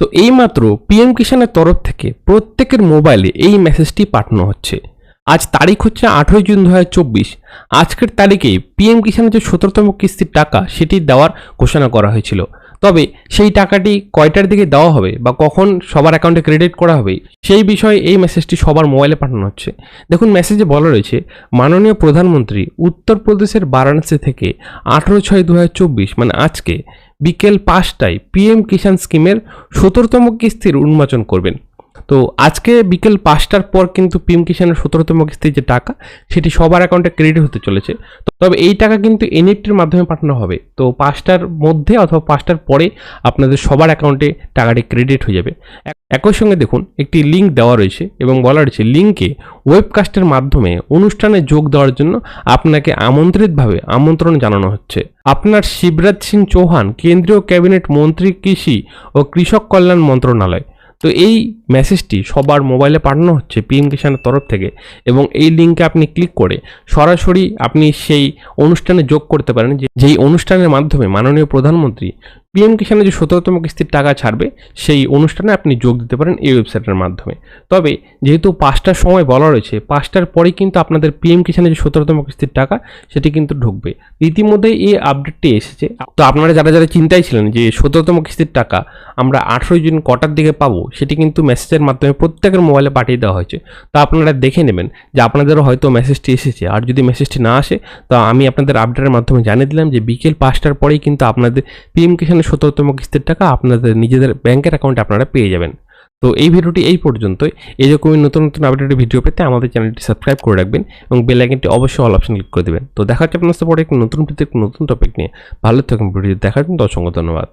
তো এইমাত্র পিএম কিষানের তরফ থেকে প্রত্যেকের মোবাইলে এই মেসেজটি পাঠানো হচ্ছে। আজ তারিখ হচ্ছে আঠেরোই জুন দু হাজার চব্বিশ। আজকের তারিখে পিএম কিষানের যে সতেরোতম কিস্তির টাকা, সেটি দেওয়ার ঘোষণা করা হয়েছিল। তবে সেই টাকাটি কয়টার দিকে দেওয়া হবে বা কখন সবার অ্যাকাউন্টে ক্রেডিট করা হবে, সেই বিষয়ে এই মেসেজটি সবার মোবাইলে পাঠানো হচ্ছে। দেখুন মেসেজে বলা রয়েছে, মাননীয় প্রধানমন্ত্রী উত্তরপ্রদেশের বারাণসী থেকে আঠেরো ছয় দু মানে আজকে বিকেল পাঁচটায় পিএম কিষাণ স্কিমের সতেরোতম কিস্তির উন্মোচন করবেন। তো আজকে বিকেল পাঁচটার পর কিন্তু পিএম কিষাণের সতেরোতম কিস্তির যে টাকা, সেটি সবার অ্যাকাউন্টে ক্রেডিট হতে চলেছে। তবে এই টাকা কিন্তু এনএফটির মাধ্যমে পাঠানো হবে। তো পাঁচটার মধ্যে অথবা পাঁচটার পরে আপনাদের সবার অ্যাকাউন্টে টাকাটি ক্রেডিট হয়ে যাবে। এক- একই সঙ্গে দেখুন, একটি লিঙ্ক দেওয়া রয়েছে এবং বলা রয়েছে লিঙ্কে ওয়েবকাস্টের মাধ্যমে অনুষ্ঠানে যোগ দেওয়ার জন্য আপনাকে আমন্ত্রিতভাবে আমন্ত্রণ জানানো হচ্ছে। আপনার শিবরাজ সিং চৌহান, কেন্দ্রীয় ক্যাবিনেট মন্ত্রী, কৃষি ও কৃষক কল্যাণ মন্ত্রণালয়। তো এই মেসেজটি সবার মোবাইলে পাঠানো হচ্ছে পিএম কিষানের তরফ থেকে এবং এই লিঙ্কে আপনি ক্লিক করে সরাসরি আপনি সেই অনুষ্ঠানে যোগ করতে পারেন যে, যেই অনুষ্ঠানের মাধ্যমে মাননীয় প্রধানমন্ত্রী পিএম কিষানে যে সতেরোতম কিস্তির টাকা ছাড়বে, সেই অনুষ্ঠানে আপনি যোগ দিতে পারেন এই ওয়েবসাইটের মাধ্যমে। তবে যেহেতু পাঁচটার সময় বলা রয়েছে, পাঁচটার পরেই কিন্তু আপনাদের পিএম কিষানে যে সতেরোতম কিস্তির টাকা, সেটি কিন্তু ঢুকবে। ইতিমধ্যে এই আপডেটটি এসেছে। তো আপনারা যারা যারা চিন্তায় ছিলেন যে সতেরোতম কিস্তির টাকা আমরা আঠেরোই জুন কটার দিকে পাবো, সেটি কিন্তু মেসেজের মাধ্যমে প্রত্যেকের মোবাইলে পাঠিয়ে দেওয়া হয়েছে। তো আপনারা দেখে নেবেন যে আপনাদেরও হয়তো মেসেজটি এসেছে। আর যদি মেসেজটি না আসে, তো আমি আপনাদের আপডেটের মাধ্যমে জানিয়ে দিলাম যে বিকেল পাঁচটার পরেই কিন্তু আপনাদের পিএম কিষানের সতেরোতম কিস্তির টাকা আপনাদের নিজেদের ব্যাংকের অ্যাকাউন্টে আপনারা পেয়ে যাবেন। তো এই ভিডিওটি এই পর্যন্তই। এই এরকমই নতুন নতুন আপডেটের ভিডিও পেতে আমাদের চ্যানেলটি সাবস্ক্রাইব করে রাখবেন এবং বেল আইকনটি অবশ্যই অল অপশন ক্লিক করে দেবেন। তো দেখা হচ্ছে আপনার সাথে পরে একটি নতুন ভিডিও নতুন টপিক নিয়ে। ভালো থাকুন ভিডিও দেখার জন্য অসংখ্য ধন্যবাদ।